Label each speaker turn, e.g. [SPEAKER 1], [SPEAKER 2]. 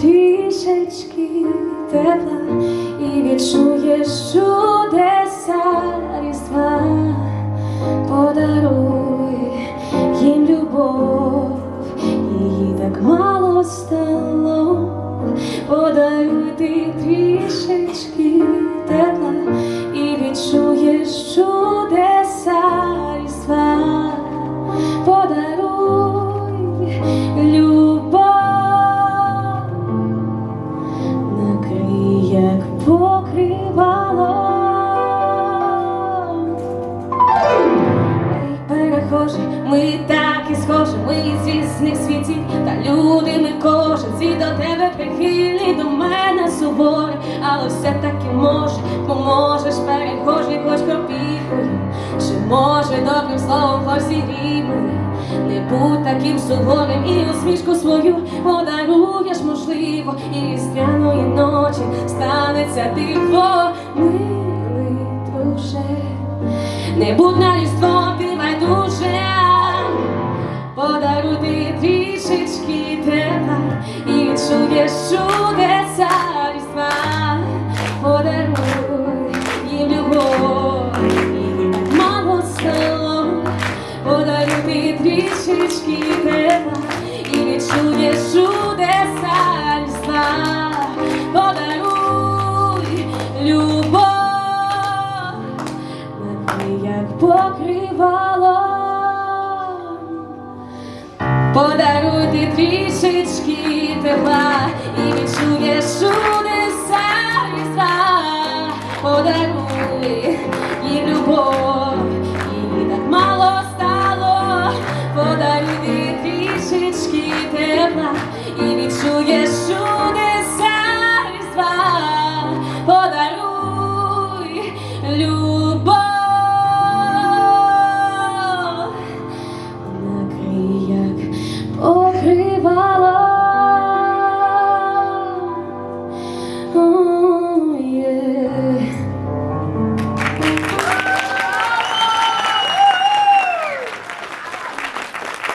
[SPEAKER 1] трішечки тепла і відчуєш чудеса різдва, подаруй їм любов, її так мало стало, подаруй ти трішечки. Прихильний до мене суворий, але все-таки може, поможеш перехожі хоч копійкою, чи може добрим словом хоч зігрій не будь таким суворим і усмішку свою подаруєш, можливо, і різдвяної ночі станеться диво, милий друже, не будь на різдво байдуже, подаруй ти як покривало. подаруйте трішечки тепла і відчуєш покривало.